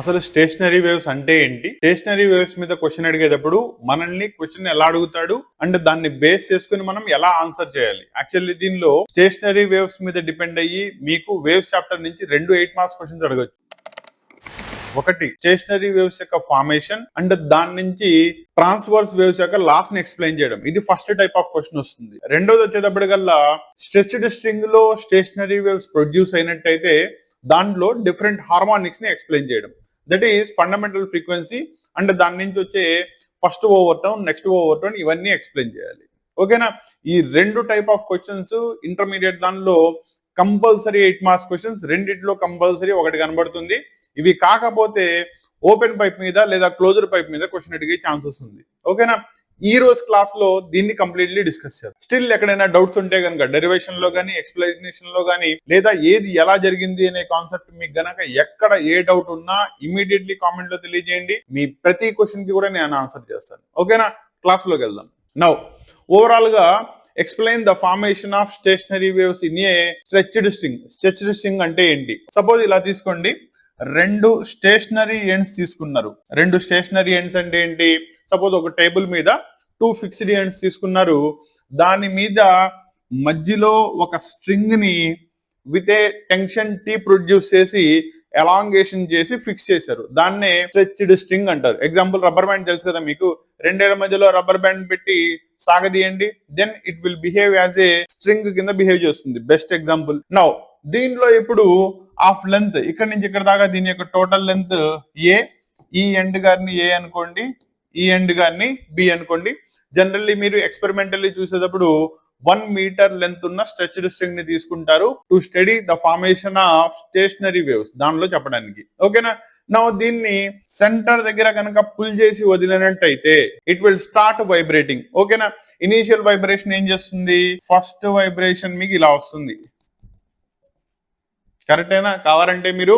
అసలు stationery waves అంటే ఏంటి? స్టేషనరీ వేవ్స్ మీద క్వశ్చన్ అడిగేటప్పుడు మనల్ని క్వశ్చన్ ఎలా అడుగుతాడు అండ్ దాన్ని బేస్ చేసుకుని మనం ఎలా ఆన్సర్ చేయాలి? యాక్చువల్లీ దీనిలో స్టేషనరీ వేవ్స్ మీద డిపెండ్ అయ్యి మీకు వేవ్స్ చాప్టర్ నుంచి రెండు ఎయిట్ మార్క్స్ క్వశ్చన్స్ అడగచ్చు. ఒకటి స్టేషనరీ వేవ్స్ యొక్క ఫార్మేషన్ అండ్ దాని నుంచి ట్రాన్స్వర్స్ వేవ్స్ యొక్క లాస్ని ఎక్స్ప్లెయిన్ చేయడం. ఇది ఫస్ట్ టైప్ ఆఫ్ క్వశ్చన్ వస్తుంది. రెండోది వచ్చేటప్పటికల్లా స్ట్రెచ్డ్ స్ట్రింగ్లో స్టేషనరీ వేవ్స్ ప్రొడ్యూస్ అయినట్టయితే దాంట్లో డిఫరెంట్ హార్మోనిక్స్ని ఎక్స్ప్లెయిన్ చేయడం. That is fundamental frequency and దాని నుంచి వచ్చే first overtone next overtone ఇవన్నీ ఎక్స్ప్లెయిన్ చేయాలి. ఓకేనా ఈ రెండు టైప్ ఆఫ్ క్వశ్చన్స్ ఇంటర్మీడియట్ దానిలో కంపల్సరీ ఎయిట్ మార్క్స్ క్వశ్చన్స్ రెండిట్లో కంపల్సరీ ఒకటి కనబడుతుంది. ఇవి కాకపోతే ఓపెన్ పైప్ మీద లేదా క్లోజర్ పైప్ మీద క్వశ్చన్ అడిగే ఛాన్సెస్ ఉంది. ఓకేనా ఈ రోజు క్లాస్లో దీన్ని కంప్లీట్లీ డిస్కస్ చేద్దాం. స్టిల్ ఎక్కడైనా డౌట్స్ ఉంటే కనుక డెరివేషన్లో కానీ ఎక్స్ప్లెనేషన్లో కానీ లేదా ఏది ఎలా జరిగింది అనే కాన్సెప్ట్ మీకు గనక ఎక్కడ ఏ డౌట్ ఉన్నా ఇమీడియట్లీ కామెంట్లో తెలియజేయండి. మీ ప్రతి క్వశ్చన్కి కూడా నేను ఆన్సర్ చేస్తాను. ఓకేనా క్లాస్లోకి వెళ్దాం. నౌ ఓవరాల్గా explain the formation of stationary waves in a stretched string stretched string అంటే ఏంటి? సపోజ్ ఇలా తీసుకోండి. రెండు స్టేషనరీ ఎండ్స్ తీసుకున్నారు. రెండు స్టేషనరీ ఎండ్స్ అంటే ఏంటి? సపోజ్ ఒక టేబుల్ మీద టూ ఫిక్స్డ్ ఎండ్స్ తీసుకున్నారు. దాని మీద మధ్యలో ఒక స్ట్రింగ్ని with a tension T produce చేసి ఎలాంగేషన్ చేసి ఫిక్స్ చేశారు. దాన్నే స్ట్రెచ్డ్ స్ట్రింగ్ అంటారు. ఎగ్జాంపుల్ రబ్బర్ బ్యాండ్ తెలుసు కదా మీకు? రెండేళ్ళ మధ్యలో రబ్బర్ బ్యాండ్ పెట్టి సాగదీయండి then it will behave as a string కింద బిహేవ్ చేస్తుంది. Best example. నౌ దీంట్లో ఇప్పుడు ఆఫ్ లెంత్ ఇక్కడ నుంచి ఇక్కడ దాకా దీని యొక్క టోటల్ లెంత్ ఏ? ఈ ఎండ్ గారిని ఏ అనుకోండి? ఈ ఎండ్ గారిని బి అనుకోండి. జనరల్లీ మీరు ఎక్స్పెరిమెంటల్లీ చూసేటప్పుడు వన్ మీటర్ లెంత్ ఉన్న స్ట్రెచ్డ్ స్ట్రింగ్ని తీసుకుంటారు to study the formation of stationary waves దానిలో చెప్పడానికి. ఓకేనా నా? దీన్ని సెంటర్ దగ్గర కనుక పుల్ చేసి వదిలినట్టయితే ఇట్ విల్ స్టార్ట్ వైబ్రేటింగ్ ఓకేనా ఇనీషియల్ వైబ్రేషన్ ఏం చేస్తుంది? ఫస్ట్ వైబ్రేషన్ మీకు ఇలా వస్తుంది. కరెక్టేనా కావాలంటే మీరు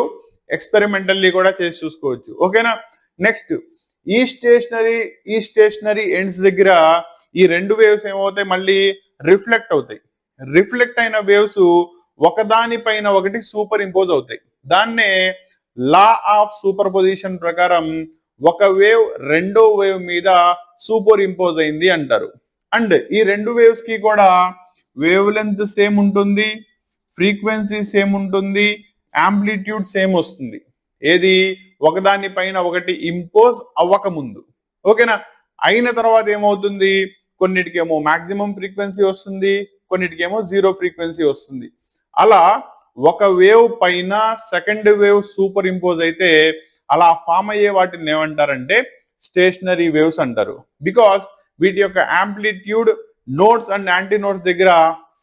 ఎక్స్పెరిమెంటల్లీ కూడా చేసి చూసుకోవచ్చు. ఓకేనా నెక్స్ట్ ఈ స్టేషనరీ ఈ స్టేషనరీ ఎండ్స్ దగ్గర ఈ రెండు వేవ్స్ ఏమవుతాయి? మళ్ళీ రిఫ్లెక్ట్ అవుతాయి. రిఫ్లెక్ట్ అయిన వేవ్స్ ఒకదానిపైన ఒకటి సూపర్ ఇంపోజ్ అవుతాయి. దాన్నే లా ఆఫ్ సూపర్ పొజిషన్ ప్రకారం ఒక వేవ్ రెండో వేవ్ మీద సూపర్ ఇంపోజ్ అయింది అంటారు. అండ్ ఈ రెండు వేవ్స్కి కూడా వేవ్ లెంత్ సేమ్ ఉంటుంది ఫ్రీక్వెన్సీ సేమ్ ఉంటుంది యాంప్లిట్యూడ్ సేమ్ వస్తుంది. ఏది? ఒకదాని పైన ఒకటి ఇంపోజ్ అవ్వకముందు. ఓకేనా? అయిన తర్వాత ఏమవుతుంది? కొన్నిటికేమో మాక్సిమం ఫ్రీక్వెన్సీ వస్తుంది కొన్నిటికేమో జీరో ఫ్రీక్వెన్సీ వస్తుంది. అలా ఒక వేవ్ పైన సెకండ్ వేవ్ సూపర్ ఇంపోజ్ అయితే అలా ఫామ్ అయ్యే వాటిని ఏమంటారంటే స్టేషనరీ వేవ్స్ అంటారు. బికాస్ వీటి యొక్క amplitude nodes and anti notes దగ్గర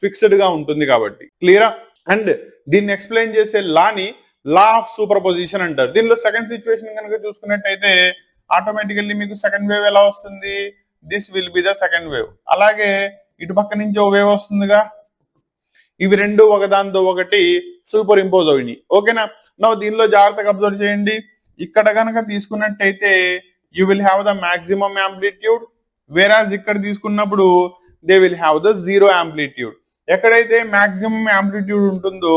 ఫిక్స్డ్గా ఉంటుంది కాబట్టి. క్లియరా అండ్ దీన్ని ఎక్స్ప్లెయిన్ చేసే లాని లా ఆఫ్ సూపర్ పొజిషన్ అంటారు. దీనిలో సెకండ్ సిచ్యువేషన్ కనుక చూసుకున్నట్టయితే ఆటోమేటికల్లీ మీకు సెకండ్ వేవ్ ఎలా వస్తుంది? This will be the second wave అలాగే ఇటు పక్క నుంచి ఓ వేవ్ వస్తుందిగా. ఇవి రెండు ఒకదానితో ఒకటి సూపర్ ఇంపోజ్ అయినాయి. ఓకేనా నా? దీనిలో జాగ్రత్తగా అబ్జర్వ్ చేయండి. ఇక్కడ కనుక తీసుకున్నట్టయితే you will have the maximum amplitude whereas ఇక్కడ తీసుకున్నప్పుడు they will have the zero amplitude ఎక్కడైతే మాక్సిమం యాంప్లిట్యూడ్ ఉంటుందో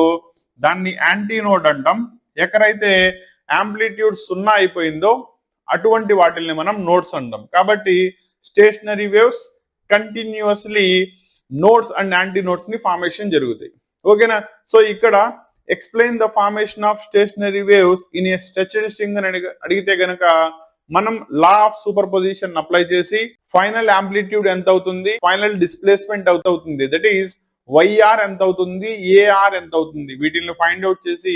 దాన్ని యాంటీనోడ్ అంటాం. ఎక్కడైతే యాంప్లిట్యూడ్ సున్నా అయిపోయిందో అటువంటి వాటిల్ని మనం నోట్స్ అంటాం. కాబట్టి stationary waves continuously nodes and anti నోట్స్ని ఫార్మేషన్ జరుగుతాయి. ఓకేనా సో ఇక్కడ explain the formation of stationary waves in a stretched string అని అడిగితే గనక మనం law of superposition apply చేసి ఫైనల్ యాంప్లిట్యూడ్ ఎంత అవుతుంది ఫైనల్ డిస్ప్లేస్మెంట్ ఎంత అవుతుంది దట్ ఈస్ వైఆర్ ఎంత అవుతుంది ఏఆర్ ఎంత అవుతుంది వీటిని ఫైండ్ అవుట్ చేసి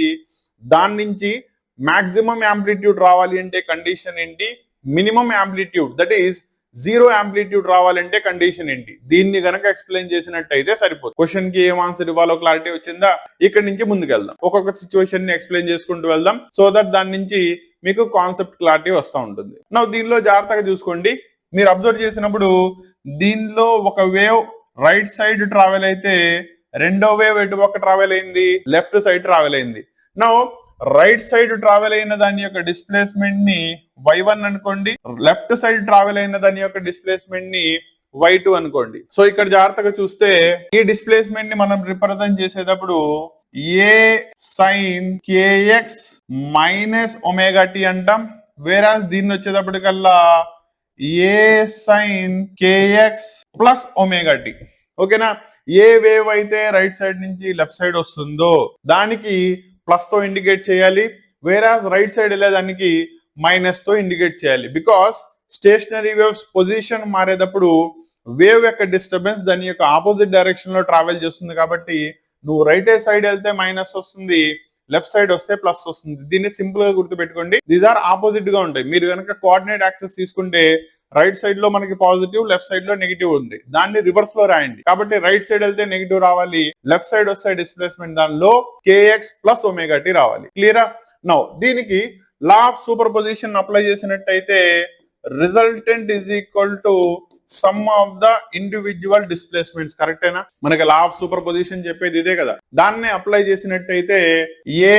దాని నుంచి మాక్సిమం యాంప్లిట్యూడ్ రావాలి అంటే కండిషన్ ఏంటి? Minimum amplitude that is zero amplitude రావాలంటే కండిషన్ ఏంటి? దీన్ని గనక ఎక్స్ప్లెయిన్ చేసినట్టయితే సరిపోతుంది. క్వశ్చన్కి ఏం ఆన్సర్ ఇవ్వాలో క్లారిటీ వచ్చిందా? ఇక్కడ నుంచి ముందుకు వెళ్దాం ఒక్కొక్క సిచ్యువేషన్ని ఎక్స్ప్లెయిన్ చేసుకుంటూ వెళ్దాం. సో దట్ దాని నుంచి మీకు కాన్సెప్ట్ క్లారిటీ వస్తూ ఉంటుంది. నా దీనిలో జాగ్రత్తగా చూసుకోండి. మీరు అబ్జర్వ్ చేసినప్పుడు దీనిలో ఒక వేవ్ రైట్ సైడ్ ట్రావెల్ అయితే రెండో వేవ్ ఎటు పక్క ట్రావెల్ అయింది? లెఫ్ట్ సైడ్ ట్రావెల్ అయింది. నో రైట్ సైడ్ ట్రావెల్ అయిన దాని యొక్క డిస్ప్లేస్మెంట్ని వై వన్ అనుకోండి. లెఫ్ట్ సైడ్ ట్రావెల్ అయిన దాని యొక్క డిస్ప్లేస్మెంట్ని వై టూ అనుకోండి. సో ఇక్కడ జాగ్రత్తగా చూస్తే ఈ డిస్ప్లేస్మెంట్ని మనం రిప్రజెంట్ చేసేటప్పుడు A sine k x minus omega T అంటాం. వేరే దీన్ని వచ్చేటప్పటికల్లా A sine k x plus omega T ఓకేనా ఏ వేవ్ అయితే రైట్ సైడ్ నుంచి లెఫ్ట్ సైడ్ వస్తుందో దానికి ప్లస్తో ఇండికేట్ చేయాలి. వేరే రైట్ సైడ్ వెళ్ళేదానికి మైనస్తో ఇండికేట్ చేయాలి. బికాస్ స్టేషనరీ వేవ్స్ పొజిషన్ మారేటప్పుడు వేవ్ యొక్క డిస్టర్బెన్స్ దాని యొక్క ఆపోజిట్ డైరెక్షన్లో ట్రావెల్ చేస్తుంది కాబట్టి నువ్వు రైట్ సైడ్ వెళ్తే మైనస్ వస్తుంది. లెఫ్ట్ సైడ్ వస్తే ప్లస్ వస్తుంది. దీన్ని సింపుల్గా గుర్తుపెట్టుకోండి. దీస్ ఆర్ ఆపోజిట్గా ఉంటాయి. మీరు కనుక కోఆర్డినేట్ యాక్సెస్ తీసుకుంటే రైట్ సైడ్లో మనకి పాజిటివ్ లెఫ్ట్ సైడ్లో నెగిటివ్ ఉంది. దాన్ని రివర్స్లో రాయండి. కాబట్టి రైట్ సైడ్ వెళ్తే నెగిటివ్ రావాలి. లెఫ్ట్ సైడ్ వస్తే డిస్ప్లేస్మెంట్ దానిలో k x plus omega T రావాలి. క్లియరా నౌ దీనికి law of superposition apply చేసినట్టయితే resultant is equal to sum of the individual displacements కరెక్టేనా మనకి లా ఆఫ్ సూపర్ పొజిషన్ చెప్పేది ఇదే కదా. దాన్ని అప్లై చేసినట్టయితే A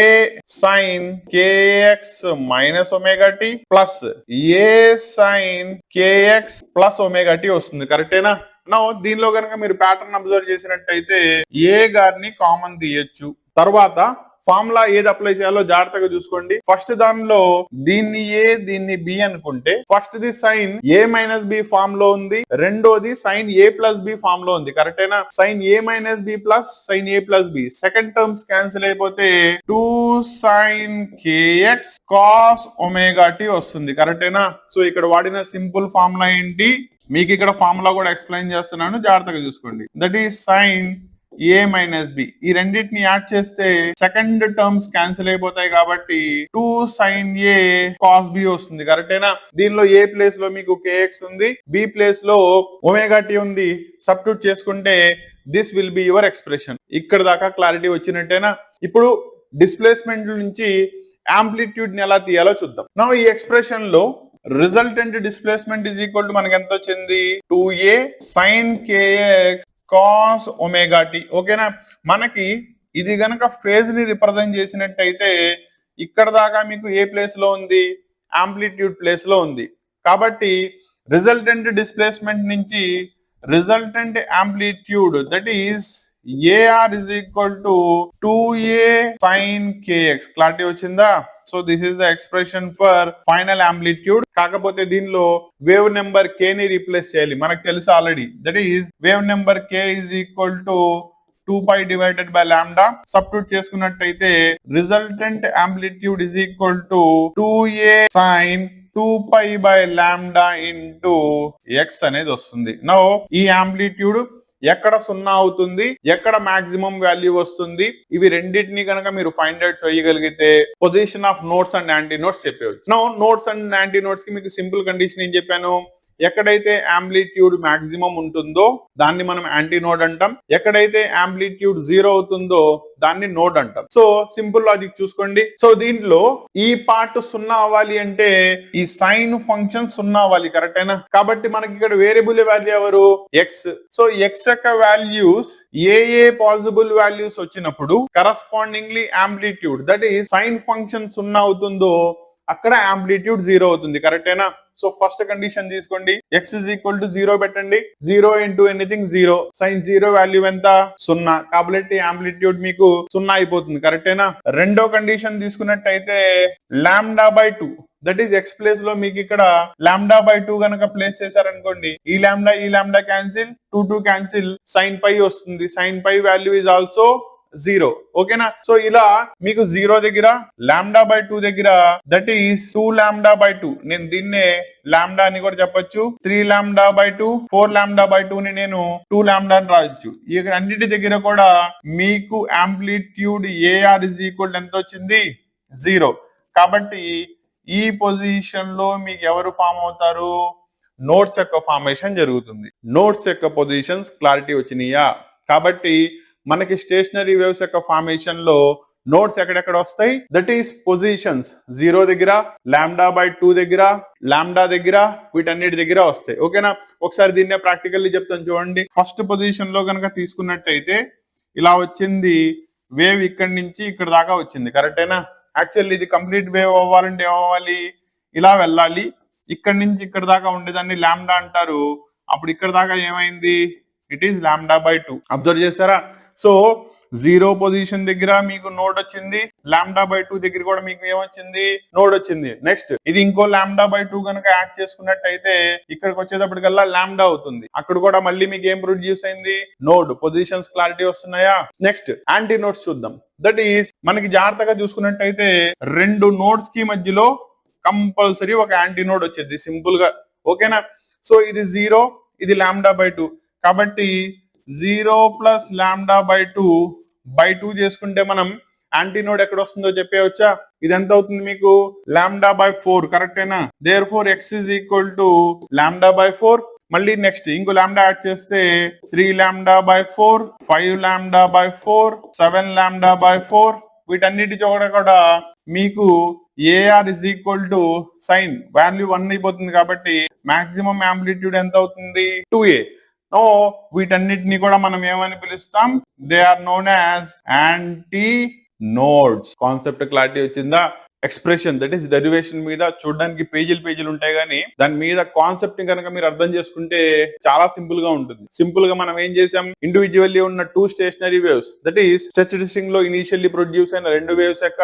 sine k x minus omega T plus A sine k x plus omega T వస్తుంది కరెక్టేనా నో దీనిలో కనుక మీరు ప్యాటర్న్ అబ్జర్వ్ చేసినట్టయితే ఏ గారిని కామన్ తీయొచ్చు. తర్వాత ఫార్ములా ఏది అప్లై చేయాలో జాగ్రత్తగా చూసుకోండి. ఫస్ట్ దానిలో దీన్ని ఏ దీన్ని బి అనుకుంటే first the sine A minus B ఫామ్లో ఉంది. రెండోది సైన్ ఏ ప్లస్ బి ఫామ్లో ఉంది. కరెక్ట్ అయినా sine A minus B plus sine A plus B. Second terms cancel అయిపోతే two sine k x cos omega T వస్తుంది. కరెక్టేనా సో ఇక్కడ వాడిన సింపుల్ ఫార్ములా ఏంటి? మీకు ఇక్కడ ఫార్ములా కూడా ఎక్స్ప్లెయిన్ చేస్తున్నాను. జాగ్రత్తగా చూసుకోండి. That is sine A minus B ఈ రెండింటిని యాడ్ చేస్తే సెకండ్ టర్మ్స్ క్యాన్సిల్ అయిపోతాయి కాబట్టి two sine A cos B వస్తుంది. కరెక్టేనా దీనిలో ఏ ప్లేస్లో మీకు కేఎక్స్ ఉంది. బి ప్లేస్లో ఒమేగా టీ ఉంది. సబ్స్టిట్యూట్ చేసుకుంటే this will be your expression ఇక్కడ దాకా క్లారిటీ వచ్చినట్టేనా? ఇప్పుడు డిస్ప్లేస్మెంట్ నుంచి ఆంప్లిట్యూడ్ని ఎలా తీయాలో చూద్దాం. నా ఈ ఎక్స్ప్రెషన్లో resultant displacement is equal to మనకి ఎంత వచ్చింది? Two A sine k x cos omega T ఓకేనా మనకి ఇది గనక ఫేజ్ని రిప్రజెంట్ చేసినట్టయితే ఇక్కడ దాకా మీకు ఏ ప్లేస్లో ఉంది? ఆంప్లిట్యూడ్ ప్లేస్లో ఉంది. కాబట్టి రిజల్టెంట్ డిస్ప్లేస్మెంట్ నుంచి resultant amplitude that is A R is equal to two A sine k x clarity వచ్చిందా? So this is the expression for final amplitude. కాకపోతే దీనిలో వేవ్ నెంబర్ కే ని రీప్లేస్ చేయాలి. మనకు తెలుసు already. That is wave number K is equal to two pi divided by lambda substitute చేసుకున్నట్టయితే resultant amplitude is equal to two A sine two pi by lambda into X అనేది వస్తుంది. No ఈ amplitude ఎక్కడ సున్నా అవుతుంది ఎక్కడ maximum value వస్తుంది ఇవి రెండింటిని కనుక మీరు ఫైండ్ అవుట్ చేయగలిగితే position of nodes and antinodes చెప్పవచ్చు నో నోట్స్ అండ్ యాంటీ నోట్స్కి మీకు సింపుల్ కండిషన్ ఏం చెప్పాను? ఎక్కడైతే ఆంప్లిట్యూడ్ మాక్సిమం ఉంటుందో దాన్ని మనం యాంటీనోడ్ అంటాం. ఎక్కడైతే ఆంప్లిట్యూడ్ జీరో అవుతుందో దాన్ని నోడ్ అంటాం. సో సింపుల్ లాజిక్ చూసుకోండి. సో దీంట్లో ఈ పార్ట్ సున్నా అవ్వాలి అంటే ఈ సైన్ ఫంక్షన్ సున్నా అవ్వాలి కరెక్టేనా కాబట్టి మనకి ఇక్కడ వేరియబుల్ వాల్యూ ఎవరు? ఎక్స్ సో ఎక్స్ యొక్క వాల్యూస్ ఏ ఏ పాసిబుల్ వాల్యూస్ వచ్చినప్పుడు కరస్పాండింగ్లీ ఆంప్లిట్యూడ్ దట్ ఈ సైన్ ఫంక్షన్ సున్నా అవుతుందో అక్కడ యాంప్లిట్యూడ్ జీరో అవుతుంది కరెక్టేనా సో ఫస్ట్ కండిషన్ తీసుకోండి. X is equal to zero పెట్టండి. Zero into anything zero sine zero value ఎంత? సున్నా. కాబట్టి ఆంప్లిట్యూడ్ మీకు సున్నా అయిపోతుంది. కరెక్టేనా రెండో కండిషన్ తీసుకున్నట్టయితే lambda by two. That is X ప్లేస్లో మీకు ఇక్కడ లాండా బై టూ గనక ప్లేస్ చేశారనుకోండి ఈ లామ్డా ఈ lambda cancel two two cancel sine pi వస్తుంది. Sine pi value is also zero. ఓకేనా? సో ఇలా మీకు జీరో దగ్గర లాండా బై టూ దగ్గర that is two lambda by two. నేను దీన్నే లాండా అని కూడా చెప్పొచ్చు. Three lambda by two four lambda by two ని నేను టూ లాండా అని రాయొచ్చు. ఈ అన్నిటి దగ్గర కూడా మీకు ఆంప్లిట్యూడ్ ఏఆర్ ఇస్ ఈక్వల్ ఎంత వచ్చింది? జీరో. కాబట్టి ఈ పొజిషన్లో మీకు ఎవరు ఫామ్ అవుతారు? నోట్స్ యొక్క ఫార్మేషన్ జరుగుతుంది. నోట్స్ యొక్క పొజిషన్స్ క్లారిటీ వచ్చినాయా? కాబట్టి మనకి స్టేషనరీ వేవ్స్ యొక్క ఫార్మేషన్లో నోట్స్ ఎక్కడెక్కడ వస్తాయి? దట్ ఈస్ పొజిషన్స్ జీరో దగ్గర లాండా బై టూ దగ్గర లాండా దగ్గర వీటన్నిటి దగ్గర వస్తాయి. ఓకేనా ఒకసారి దీన్నే ప్రాక్టికల్లీ చెప్తాను చూడండి. ఫస్ట్ పొజిషన్లో కనుక తీసుకున్నట్టయితే ఇలా వచ్చింది వేవ్ ఇక్కడి నుంచి ఇక్కడ దాకా వచ్చింది. కరెక్టేనా యాక్చువల్లీ ఇది కంప్లీట్ వేవ్ అవ్వాలంటే ఏమవ్వాలి? ఇలా వెళ్ళాలి. ఇక్కడి నుంచి ఇక్కడ దాకా ఉండేదాన్ని లాండా అంటారు. అప్పుడు ఇక్కడ దాకా ఏమైంది? It is lambda by two observe చేశారా? సో జీరో పొజిషన్ దగ్గర మీకు నోడ్ వచ్చింది లాంబ్డా బై టూ దగ్గర కూడా మీకు ఏమొచ్చింది? నోడ్ వచ్చింది. నెక్స్ట్ ఇది ఇంకో లాంబ్డా బై టూ కనుక యాడ్ చేసుకున్నట్టయితే ఇక్కడికి వచ్చేటప్పటికల్లా లాంబ్డా అవుతుంది. అక్కడ కూడా మళ్ళీ మీకు ఏం ప్రొడ్యూస్ అయింది? నోడ్. పొజిషన్స్ క్లారిటీ వస్తున్నాయా? నెక్స్ట్ యాంటీ నోడ్స్ చూద్దాం. దట్ ఈస్ మనకి జాగ్రత్తగా చూసుకున్నట్టయితే రెండు నోడ్స్కి మధ్యలో కంపల్సరీ ఒక యాంటీ నోడ్ వచ్చేది. సింపుల్గా. ఓకేనా సో ఇది జీరో ఇది లాంబ్డా బై టూ. కాబట్టి zero plus lambda by two by two చేసుకుంటే మనం యాంటీనోడ్ ఎక్కడ వస్తుందో చెప్పేవచ్చా ఇది ఎంత అవుతుంది మీకు? లాండా బై ఫోర్ కరెక్టేనా therefore X is equal to lambda by four. మళ్ళీ నెక్స్ట్ ఇంకో లాండా యాడ్ చేస్తే three lambda by four five lambda by four seven lambda by four. వీటన్నిటి చోట కూడా మీకు A R is equal to sine value one అయిపోతుంది కాబట్టి maximum amplitude ఎంత అవుతుంది? టూ ఏ నో వీటన్నిటిని కూడా మనం ఏమని పిలుస్తాం? They are known as antinodes concept clarity వచ్చిందా? ఎక్స్ప్రెషన్ దట్ ఈస్ డెరివేషన్ మీద చూడడానికి పేజీలు పేజీలు ఉంటాయి కానీ దాని మీద కాన్సెప్ట్ కనుక మీరు అర్థం చేసుకుంటే చాలా సింపుల్గా ఉంటుంది. సింపుల్గా మనం ఏం చేసాం ఇండివిజువల్లీ ఉన్న two stationary waves that is stretch స్ట్రింగ్లో initially produce అయిన రెండు వేవ్స్ యొక్క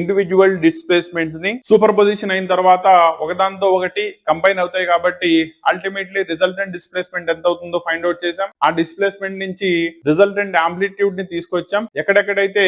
ఇండివిజువల్ డిస్ప్లేస్మెంట్స్ని సూపర్ పొజిషన్ అయిన తర్వాత ఒకదానితో ఒకటి కంబైన్ అవుతాయి కాబట్టి అల్టిమేట్లీ రిజల్టెంట్ డిస్ప్లేస్మెంట్ ఎంత అవుతుందో ఫైండ్ అవుట్ చేసాం ఆ డిస్ప్లేస్మెంట్ నుంచి రిజల్టెంట్ ఆంప్లిట్యూడ్ని తీసుకొచ్చాం. ఎక్కడెక్కడైతే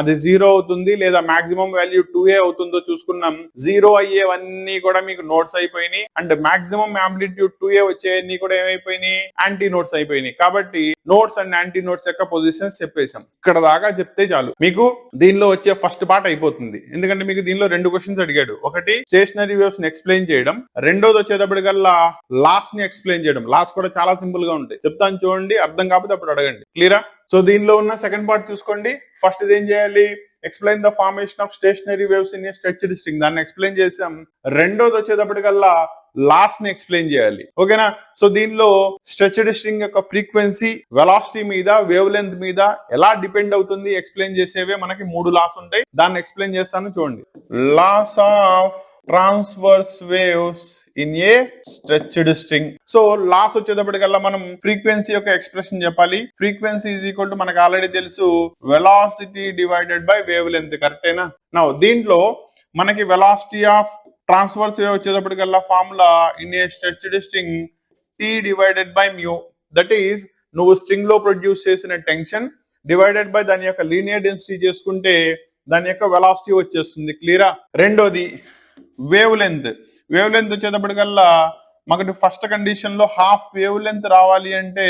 అది జీరో అవుతుంది లేదా మాక్సిమం వాల్యూ టూ ఏ అవుతుందో చూసుకున్నాం. జీరో అయ్యేవన్నీ కూడా మీకు నోట్స్ అయిపోయినాయి. And maximum amplitude two A వచ్చేవన్నీ కూడా ఏమైపోయినాయి? యాంటీ నోట్స్ అయిపోయినాయి. కాబట్టి నోట్స్ అండ్ యాంటీ నోట్స్ యొక్క పొజిషన్స్ చెప్పేశాం. ఇక్కడ దాకా చెప్తే చాలు. మీకు దీనిలో వచ్చే ఫస్ట్ పార్ట్ అయిపోతుంది. ఎందుకంటే మీకు దీనిలో రెండు క్వశ్చన్స్ అడిగాడు. ఒకటి స్టేషనరీ వేవ్స్ని ఎక్స్ప్లెయిన్ చేయడం. రెండోది వచ్చేటప్పటికల్లా లాస్ని ఎక్స్ప్లెయిన్ చేయడం. లాస్ కూడా చాలా సింపుల్గా ఉంటాయి. చెప్తాను చూడండి అర్థం కాకపోతే అప్పుడు అడగండి. క్లియరా సో దీనిలో ఉన్న సెకండ్ పార్ట్ చూసుకోండి. ఫస్ట్ ఏం చేయాలి? Explain the formation of stationary waves in structure string దాన్ని ఎక్స్ప్లెయిన్ చేసాం. రెండోది వచ్చేటప్పటికల్లా లాస్ట్ని ఎక్స్ప్లెయిన్ చేయాలి. ఓకేనా సో దీనిలో స్ట్రెచ్డ్ స్ట్రింగ్ యొక్క ఫ్రీక్వెన్సీ వెలాసిటీ మీద వేవ్ లెంత్ మీద ఎలా డిపెండ్ అవుతుంది? ఎక్స్ప్లెయిన్ చేసేవే మనకి మూడు లాస్ ఉంటాయి. దాన్ని ఎక్స్ప్లెయిన్ చేస్తాను చూడండి. Laws of transverse waves in a stretched string so laws వచ్చేటప్పటికల్లా మనం ఫ్రీక్వెన్సీ యొక్క ఎక్స్ప్రెషన్ చెప్పాలి. ఫ్రీక్వెన్సీ ఈజ్ ఈక్వల్ టు మనకు ఆల్రెడీ తెలుసు velocity divided by wavelength కరెక్టేనా నా దీంట్లో మనకి velocity of transverse wave వచ్చేటప్పటికల్లా formula in a stretched string T divided by mu that is నువ్వు స్ట్రింగ్లో ప్రొడ్యూస్ చేసిన టెన్షన్ డివైడెడ్ బై దాని యొక్క లీనియర్ డెన్సిటీ చేసుకుంటే దాని యొక్క వెలాసిటీ వచ్చేస్తుంది. క్లియరా రెండోది వేవ్ లెంత్ వేవ్ లెంత్ వచ్చేటప్పటికల్లా మనకి ఫస్ట్ కండిషన్లో హాఫ్ వేవ్ లెంత్ రావాలి అంటే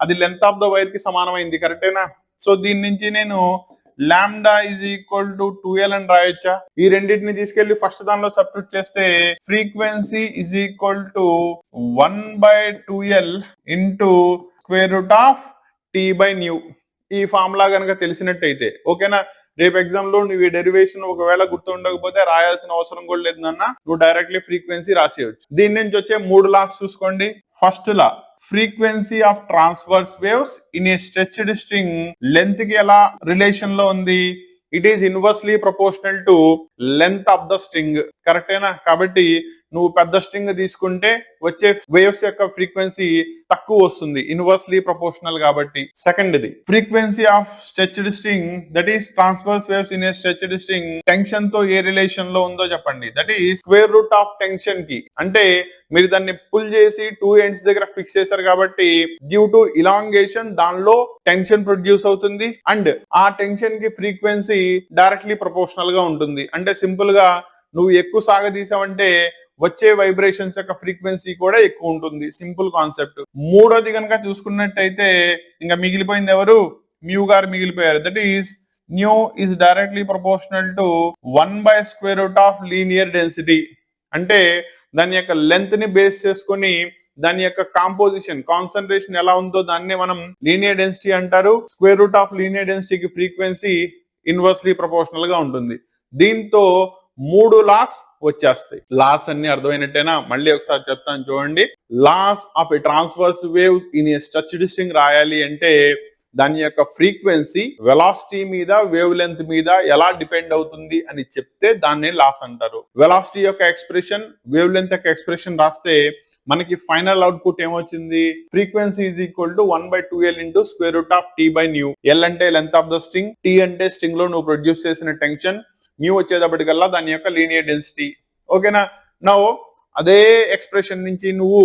అది లెంత్ ఆఫ్ ద వైర్కి సమానమైంది కరెక్టేనా సో దీని నుంచి నేను lambda is equal to two L అని రాయొచ్చా? ఈ రెండింటిని తీసుకెళ్ళి ఫస్ట్ దానిలో సబ్స్టిట్యూట్ చేస్తే frequency is equal to one by two L into square root of T by mu ఈ ఫార్ములా కనుక తెలిసినట్టయితే ఓకేనా రేపు ఎగ్జామ్లో నువ్వు ఈ డెరివేషన్ ఒకవేళ గుర్తుండకపోతే రాయాల్సిన అవసరం కూడా లేదు నాన్న. నువ్వు డైరెక్ట్లీ ఫ్రీక్వెన్సీ రాసేయచ్చు. దీని నుంచి వచ్చే మూడు లాస్ చూసుకోండి. First law frequency of transverse waves in a stretched string లెంత్కి ఎలా రిలేషన్లో ఉంది? It is inversely proportional to length of the string కరెక్టేనా కాబట్టి నువ్వు పెద్ద స్ట్రింగ్ తీసుకుంటే వచ్చే వేవ్స్ యొక్క ఫ్రీక్వెన్సీ తక్కువ వస్తుంది ఇన్వర్స్లీ ప్రపోర్షనల్ కాబట్టి. సెకండ్ ఇది frequency of stretched string that is transverse waves in a stretched string టెన్షన్తో ఏ రిలేషన్లో ఉందో చెప్పండి. That is square root of టెన్షన్కి. అంటే మీరు దాన్ని పుల్ చేసి టూ ఎండ్స్ దగ్గర ఫిక్స్ చేశారు కాబట్టి డ్యూ టు ఇలాంగేషన్ దానిలో టెన్షన్ ప్రొడ్యూస్ అవుతుంది అండ్ ఆ టెన్షన్కి ఫ్రీక్వెన్సీ డైరెక్ట్లీ ప్రపోర్షనల్గా ఉంటుంది. అంటే సింపుల్గా నువ్వు ఎక్కువ సాగదీసావంటే వచ్చే వైబ్రేషన్స్ యొక్క ఫ్రీక్వెన్సీ కూడా ఎక్కువ ఉంటుంది. సింపుల్ కాన్సెప్ట్ మూడోది కనుక చూసుకున్నట్టయితే ఇంకా మిగిలిపోయింది ఎవరు? మ్యూ గారు మిగిలిపోయారు. That is mu is directly proportional to one by square root of linear density అంటే దాని యొక్క లెంత్ని బేస్ చేసుకొని దాని యొక్క కాంపోజిషన్ కాన్సన్ట్రేషన్ ఎలా ఉందో దాన్ని మనం లీనియర్ డెన్సిటీ అంటారు. స్క్వేర్ రూట్ ఆఫ్ లీనియర్ డెన్సిటీకి ఫ్రీక్వెన్సీ ఇన్వర్స్లీ ప్రపోర్షనల్గా ఉంటుంది. దీంతో మూడు లాస్ వచ్చేస్తాయి. లాస్ అన్ని అర్థమైనట్టేనా? మళ్ళీ ఒకసారి చెప్తాను చూడండి. Laws of a transverse waves in a stretched string రాయాలి అంటే దాని యొక్క ఫ్రీక్వెన్సీ వెలాసిటీ మీద వేవ్ లెంత్ మీద ఎలా డిపెండ్ అవుతుంది అని చెప్తే దాన్ని లాస్ అంటారు. వెలాసిటీ యొక్క ఎక్స్ప్రెషన్ వేవ్ లెంత్ యొక్క ఎక్స్ప్రెషన్ రాస్తే మనకి ఫైనల్ అవుట్పుట్ ఏమొచ్చింది? Frequency is equal to one by two L into square root of T by mu L అంటే length of the string T అంటే స్ట్రింగ్లో నువ్వు ప్రొడ్యూస్ చేసిన టెన్షన్ న్యూ వచ్చేటప్పటికల్లా దాని యొక్క లీనియర్ డెన్సిటీ ఓకేనా నా? అదే ఎక్స్ప్రెషన్ నుంచి నువ్వు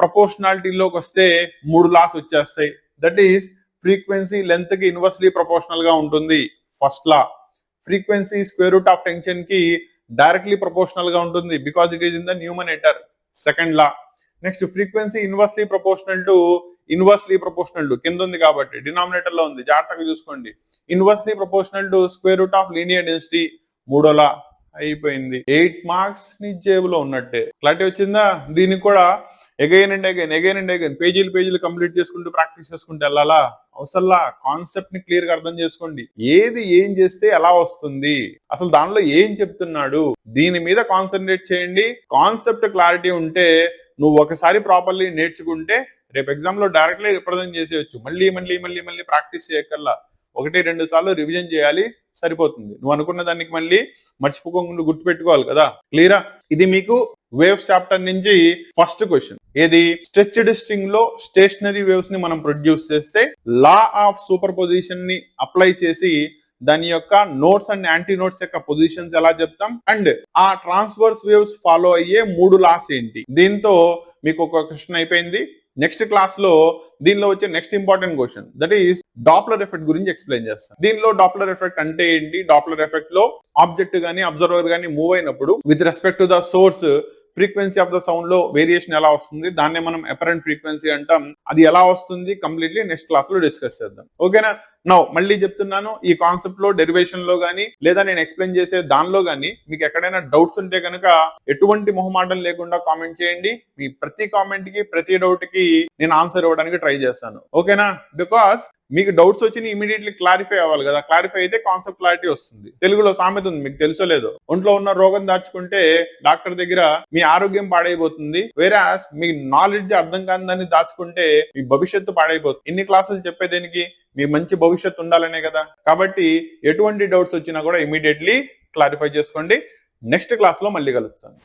ప్రపోర్షనాలిటీలోకి వస్తే మూడు లాస్ వచ్చేస్తాయి. దట్ ఈస్ ఫ్రీక్వెన్సీ లెంత్కి ఇన్వర్స్లీ ప్రపోర్షనల్గా ఉంటుంది. First law frequency square root of టెన్షన్కి directly ప్రపోర్షనల్గా ఉంటుంది because it is in the numerator second law next frequency inversely proportional to inversely proportional to కింద ఉంది కాబట్టి డినామినేటర్లో ఉంది. జాగ్రత్తగా చూసుకోండి. Inversely proportional to square root of linear density మూడోలా అయిపోయింది. ఎయిట్ మార్క్స్ నీ జేబులో ఉన్నట్టే. క్లారిటీ వచ్చిందా? దీనికి కూడా again and again again and again పేజీలు పేజీలు కంప్లీట్ చేసుకుంటూ ప్రాక్టీస్ చేసుకుంటూ వెళ్ళాలా? అవసరంలా? కాన్సెప్ట్ని క్లియర్గా అర్థం చేసుకోండి. ఏది ఏం చేస్తే ఎలా వస్తుంది? అసలు దానిలో ఏం చెప్తున్నాడు? దీని మీద కాన్సన్ట్రేట్ చేయండి. కాన్సెప్ట్ క్లారిటీ ఉంటే నువ్వు ఒకసారి ప్రాపర్లీ నేర్చుకుంటే రేపు ఎగ్జామ్లో డైరెక్ట్లీ రిప్రజెంట్ చేసేయచ్చు. మళ్ళీ మళ్ళీ మళ్ళీ మళ్ళీ ప్రాక్టీస్ చేయకల్లా ఒకటి రెండు సార్లు రివిజన్ చేయాలి. సరిపోతుంది. నువ్వు అనుకున్న దానికి మళ్ళీ మర్చిపోకుండా గుర్తుపెట్టుకోవాలి కదా. క్లియరా ఇది మీకు వేవ్స్ చాప్టర్ నుంచి ఫస్ట్ క్వశ్చన్ ఏది? స్ట్రెచ్డ్ స్ట్రింగ్లో స్టేషనరీ వేవ్స్ని మనం ప్రొడ్యూస్ చేస్తే లా ఆఫ్ సూపర్ పొజిషన్ని అప్లై చేసి దాని యొక్క నోట్స్ అండ్ యాంటీ నోట్స్ యొక్క పొజిషన్స్ ఎలా చెప్తాం? అండ్ ఆ ట్రాన్స్వర్స్ వేవ్స్ ఫాలో అయ్యే మూడు లాస్ ఏంటి? దీంతో మీకు ఒక క్వశ్చన్ అయిపోయింది. నెక్స్ట్ క్లాస్లో దీనిలో వచ్చే next important question that is Doppler effect గురించి ఎక్స్ప్లెయిన్ చేస్తాను. దీనిలో డాప్లర్ ఎఫెక్ట్ అంటే ఏంటి? డాప్లర్ ఎఫెక్ట్లో ఆబ్జెక్ట్ గానీ అబ్జర్వర్ గానీ మూవ్ అయినప్పుడు with respect to the source frequency of the సౌండ్లో variation ఎలా వస్తుంది? దాన్నే మనం అపరెంట్ ఫ్రీక్వెన్సీ అంటాం. అది ఎలా వస్తుంది? కంప్లీట్లీ నెక్స్ట్ క్లాస్లో డిస్కస్ చేద్దాం. ఓకేనా? నౌ మళ్ళీ చెప్తున్నాను ఈ కాన్సెప్ట్లో డెరివేషన్లో గానీ లేదా నేను ఎక్స్ప్లెయిన్ చేసే దానిలో గానీ మీకు ఎక్కడైనా డౌట్స్ ఉంటే కనుక ఎటువంటి మొహమాటం లేకుండా కామెంట్ చేయండి. మీ ప్రతి కామెంట్కి ప్రతి డౌట్కి నేను ఆన్సర్ ఇవ్వడానికి ట్రై చేస్తాను. ఓకేనా? బికాస్ మీకు డౌట్స్ వచ్చి ఇమీడియట్లీ క్లారిఫై అవ్వాలి కదా. క్లారిఫై అయితే కాన్సెప్ట్ క్లారిటీ వస్తుంది. తెలుగులో సామెత ఉంది మీకు తెలుసో లేదో. ఒంట్లో ఉన్న రోగం దాచుకుంటే డాక్టర్ దగ్గర మీ ఆరోగ్యం పాడైపోతుంది. వేరే మీ నాలెడ్జ్ అర్థం కాదని దాచుకుంటే మీ భవిష్యత్తు పాడైపోతుంది. ఇన్ని క్లాసులు చెప్పేదేనికి మీ మంచి భవిష్యత్తు ఉండాలనే కదా. కాబట్టి ఎటువంటి డౌట్స్ వచ్చినా కూడా ఇమీడియట్లీ క్లారిఫై చేసుకోండి. నెక్స్ట్ క్లాస్లో మళ్ళీ కలుస్తాను